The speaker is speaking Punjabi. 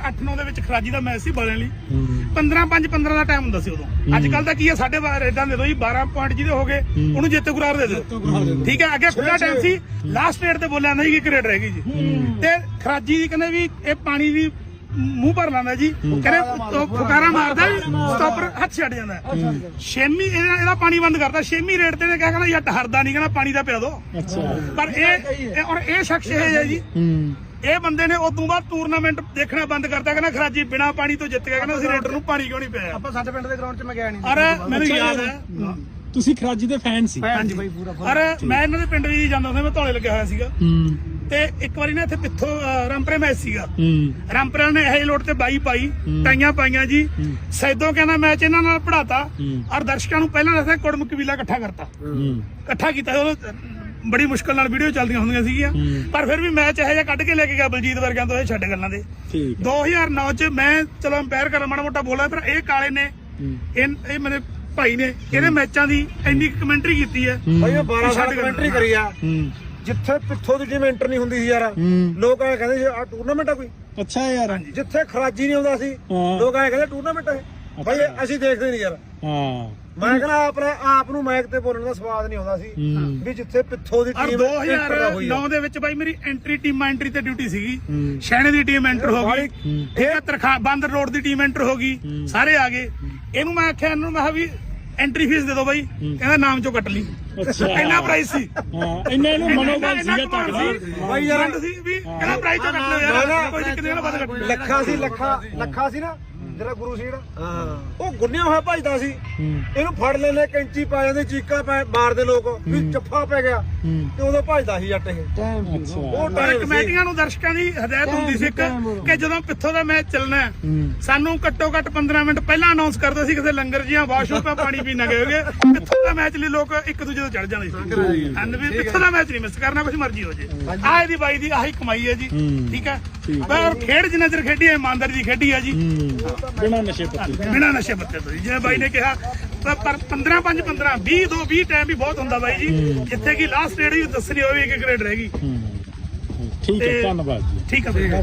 2008-9 ਦੇ ਵਿੱਚ ਖਰਾਜੀ ਦਾ ਮੈਚ ਸੀ ਬਾਲਿਆਂ ਲਈ। ਹੂੰ। 15-5-15 ਦਾ ਟਾਈਮ ਹੁੰਦਾ ਸੀ ਉਦੋਂ। ਅੱਜ ਕੱਲ ਤਾਂ ਕੀ ਹੈ ਸਾਡੇ ਰੇਡਾਂ ਦੇ ਦੋ ਜੀ 12 ਪੁਆਇੰਟ ਜਿਹਦੇ ਹੋ ਗਏ ਉਹਨੂੰ ਜੇਤੂ ਕਰਾਰ ਦੇ ਦਿਓ। ਠੀਕ ਹੈ ਅੱਗੇ ਖੁੱਲਾ ਟਾਈਮ ਸੀ ਲਾਸਟ ਰੇਡ ਤੇ ਬੋਲਿਆ ਨਹੀਂ ਕਿ ਇੱਕ ਰੇਡ ਰਹਿ ਗਈ ਜੀ। ਤੇ ਖਰਾਜੀ ਦੀ ਕਹਿੰਦੇ ਵੀ ਇਹ ਪਾਣੀ ਦੀ ਮੂੰਹ ਭਰ ਲਾਂਦਾ ਜੀ। ਕਹਿੰਦੇ ਫੁਕਾਰਾ ਮਾਰਦਾ। ਸਟਾਪਰ ਹੱਥ ਛੱਡ ਜਾਂਦਾ। ਛੇਵੀਂ ਇਹਦਾ ਪਾਣੀ ਬੰਦ ਕਰਤਾ। ਛੇਵੀਂ ਰੇਡ ਤੇ ਨੇ ਕਿਹਾ ਕਹਿੰਦਾ ਯਾਰ ਹਰਦਾ ਨਹੀਂ ਕਹਿੰਦਾ ਪਾਣੀ ਦਾ ਪਿਆ ਦੋ। ਅੱਛਾ। ਪਰ ਇਹ ਇਹ- ਔਰ ਇਹ ਸ਼ਖਸ ਇਹ ਹੈ ਜੀ। ਹੂੰ। ਇਹ ਬੰਦੇ ਨੇ ਉਦੋਂ ਬਾਅਦ ਟੂਰਨਾਮੈਂਟ ਦੇਖਣਾ ਬੰਦ ਕਰਤਾ ਕਹਿੰਦਾ ਖਰਾਜੀ ਬਿਨਾ ਪਾਣੀ ਤੋਂ ਜਿੱਤ ਗਿਆ ਕਹਿੰਦਾ ਅਸੀਂ ਰੇਡਰ ਨੂੰ ਪਾਣੀ ਕਿਉਂ ਨਹੀਂ ਪਿਆ। ਆਪਾਂ ਸੱਤ ਪਿੰਡ ਦੇ ਗਰਾਊਂਡ 'ਚ ਮੈਂ ਗਿਆ ਨਹੀਂ ਅਰੇ ਮੈਨੂੰ ਯਾਦ। ਹੈ। ਤੁਸੀਂ ਖਰਾਜੀ ਦੇ ਫੈਨ ਸੀ। ਹਾਂਜੀ। ਬਾਈ ਪੂਰਾ ਅਰੇ ਮੈਂ ਇਹਨਾਂ ਦੇ ਪਿੰਡ ਵੀ ਜਾਂਦਾ ਹੁੰਦਾ ਮੈਂ ਧੌਲੇ ਲੱਗਿਆ ਹੋਇਆ ਸੀਗਾ। ਹੂੰ। ਤੇ ਇੱਕ ਵਾਰੀ ਨਾ ਇੱਥੇ ਪਿੱਥੋਂ ਰਾਮਪੁਰੇ ਮੈਚ ਸੀਗਾ। ਹੂੰ। ਰਾਮਪੁਰੇ ਨੇ ਇਹ ਲੋਟ ਤੇ ਬਾਈ ਪਾਈ ਟਾਈਆਂ ਪਾਈਆਂ ਜੀ। ਸੈਦੋਂ ਕਹਿੰਦਾ ਮੈਚ ਇਹਨਾਂ ਨਾਲ ਪੜਾਤਾ। ਔਰ ਦਰਸ਼ਕਾਂ ਨੂੰ ਪਹਿਲਾਂ ਦੱਸਿਆ ਕੁੜਮ ਕਬੀਲਾ ਇਕੱਠਾ ਕਰਤਾ। ਹੂੰ। ਇਕੱਠਾ ਕੀਤਾ ਉਹ ਬੜੀ ਮੁਸ਼ਕਲ ਨਾਲ ਵੀਡੀਓ ਚੱਲਦੀਆਂ ਹੁੰਦੀਆਂ ਸੀਗੀਆਂ। ਪਰ ਫਿਰ ਵੀ ਮੈਚ ਇਹੋ ਜਿਹਾ ਕੱਢ ਕੇ ਲੈ ਕੇ ਗਿਆ ਬਲਜੀਤ ਵਰਗਿਆਂ ਤੋਂ ਇਹ ਛੱਡ ਗੱਲਾਂ ਦੇ। ਠੀਕ 2009 ਚ ਮੈਂ ਚਲੋ ਅੰਪਾਇਰ ਕਰਨ ਮਾੜਾ ਮੋਟਾ ਬੋਲਿਆ ਪਰ ਇਹ ਕਾਲੇ ਨੇ। ਇਹ ਇਹ ਮੇਰੇ ਭਾਈ ਨੇ। ਇਹਦੇ ਮੈਚਾਂ ਦੀ ਇੰਨੀ ਕਮੈਂਟਰੀ ਕੀਤੀ ਹੈ ਭਾਈ ਮੈਂ 12 ਸਾਲ ਕਮੈਂਟਰੀ ਕਰੀ ਆ। ਜਿੱਥੇ ਪਿੱਥੋਂ ਦੀ ਟੀਮ ਐਂਟਰ ਨਹੀਂ ਹੁੰਦੀ ਸੀ ਯਾਰ। ਲੋਕ ਐ ਕਹਿੰਦੇ ਸੀ ਆ ਟੂਰਨਾਮੈਂਟ ਆ ਕੋਈ? ਅੱਛਾ ਯਾਰ। ਜਿੱਥੇ ਖਰਾਜੀ ਨਹੀਂ ਆਉਂਦਾ ਸੀ। ਲੋਕ ਐ ਕਹਿੰਦੇ ਟੂਰਨਾਮੈਂਟ ਹੈ ਭਾਈ ਅਸੀਂ ਦੇਖਦੇ ਨਹੀਂ ਯਾਰ। ਹਾਂ। ਮੈਂ ਕਹਿੰਦਾ ਆਪਣੇ ਆਪ ਨੂੰ ਮਾਈਕ ਤੇ ਬੋਲਣ ਦਾ ਸਵਾਦ ਨਹੀਂ ਆਉਂਦਾ ਸੀ। ਵੀ ਜਿੱਥੇ ਪਿੱਥੋਂ ਦੀ ਔਰ ਟੀਮ enter ਨਾ ਹੋਈ ਆ। 2009 ਦੇ ਵਿੱਚ ਬਾਈ ਮੇਰੀ ਐਂਟਰੀ ਟੀਮ ਐਂਟਰੀ ਤੇ ਡਿਊਟੀ ਸੀਗੀ। ਸ਼ੈਣੇ ਦੀ ਟੀਮ ਐਂਟਰ ਹੋ ਗਈ। ਹੂੰ। ਫਿਰ ਤਰਖਾ ਬੰਦ ਰੋਡ ਦੀ ਟੀਮ ਐਂਟਰ ਹੋ ਗਈ। ਸਾਰੇ ਆ ਗਏ। ਇਹਨੂੰ ਮੈਂ ਆਖਿਆ ਇਹਨੂੰ ਮੈਂ ਕਿਹਾ ਵੀ ਐਂਟਰੀ ਫੀਸ ਦੇ ਦਿਓ ਬਾਈ। ਕਹਿੰਦਾ ਨਾਮ ਚੋਂ ਕੱਟ ਲਈ। ਅੱਛਾ। ਇੰਨਾ ਪ੍ਰਾਈਸ ਸੀ। ਹਾਂ ਇੰਨੇ ਨੂੰ ਮਨੋਬਲ ਸੀਗਾ ਤੱਕਦਾ ਸੀ। ਬਾਈ ਯਾਰ- ਸੀ ਵੀ ਕਹਿੰਦਾ ਪ੍ਰਾਈਸ ਚੋਂ ਕੱਟ ਲਓ। ਯਾਰ। ਕੋਈ ਦਿੱਕਤ ਨਹੀਂ ਨਾ ਬੰਦ ਕੱਟ ਲਓ। ਲੱਖਾ ਸੀ ਲੱਖਾ ਲੱਖਾ ਸੀ ਨਾ। ਜਿਹੜਾ ਗੁਰੂ ਸੀ ਜਿਹੜਾ ਹਾਂ। ਉਹ ਗੁੰਨਿਆ ਹੋਇਆ ਭਜਦਾ ਸੀ ਇਹਨੂੰ ਫੜ ਲੈਨੇ ਕੈਂਚੀ ਪਾ ਜਾਂਦੇ ਚੀਕਾਂ ਪਾ- ਮਾਰਦੇ ਲੋਕ। ਵੀ ਜੱਫਾ ਪੈ ਗਿਆ। ਤੇ ਉਦੋਂ ਭਜਦਾ ਸੀ ਜੱਟ ਇਹ। ਉਹ ਪਰ ਟਾਈਮ ਸੀ। ਕਮੇਟੀਆਂ ਨੂੰ ਦਰਸ਼ਕਾਂ ਦੀ ਹਦਾਇਤ ਹੁੰਦੀ ਸੀ ਇੱਕ ਕਿ ਜਦੋਂ ਪਿੱਥੋਂ ਦਾ ਮੈਚ ਚੱਲਣਾ ਹੈ, ਸਾਨੂੰ ਘੱਟੋ ਘੱਟ 15 ਮਿੰਟ ਪਹਿਲਾਂ ਅਨਾਉਂਸ ਕਰਦੇ ਸੀ ਕਿਸੇ ਲੰਗਰ ਜੀਆਂ ਵਾਸ਼ਰੂਮ 'ਤੇ ਪਾਣੀ ਪੀਣ ਗਏ ਹੋਗੇ। ਪਿੱਥੋਂ ਦਾ ਮੈਚ ਲਈ ਲੋਕ ਇੱਕ ਦੂਜੇ ਤੋਂ ਚੜ ਜਾਂਦੇ ਸੀ। ਹਨ ਵੀ ਪਿੱਥੋਂ ਦਾ ਮੈਚ ਨਹੀਂ ਮਿਸ ਕਰਨਾ ਕੁਝ ਮਰਜ਼ੀ ਹੋ ਜੇ। ਆਹ ਇਹਦੀ ਬਾਈ ਦੀ ਆਹੀ ਕਮਾਈ ਹੈ ਜੀ। ਠੀਕ ਹੈ। ਪਰ ਖੇਡ ਜਿੰਨਾ ਚਿਰ ਖੇਡੀ ਹੈ ਇਮਾਨਦਾਰੀ ਦੀ ਖੇਡੀ ਹੈ ਜੀ। ਬਿਨਾਂ ਨਸ਼ੇ ਪੱਤੇ। ਬਿਨਾਂ ਨਸ਼ੇ ਪੱਤੇ ਤੋਂ ਜੀ। ਜਿਵੇਂ ਬਾਈ ਨੇ ਕਿਹਾ ਪਰ ਪਰ 15 5 15 20 2 20 ਟਾਈਮ ਵੀ ਬਹੁਤ ਹੁੰਦਾ ਬਾਈ ਜੀ। ਜਿੱਥੇ ਕਿ ਲਾਸਟ ਰੇਡ ਵੀ ਦੱਸਣੀ ਹੋਵੇ ਇੱਕ ਗ੍ਰੇਡ ਰਹਿ ਗਈ। ਠੀਕ ਹੈ ਤੇ- ਧੰਨਵਾਦ ਜੀ। ਠੀਕ ਹੈ ਬਾਈ।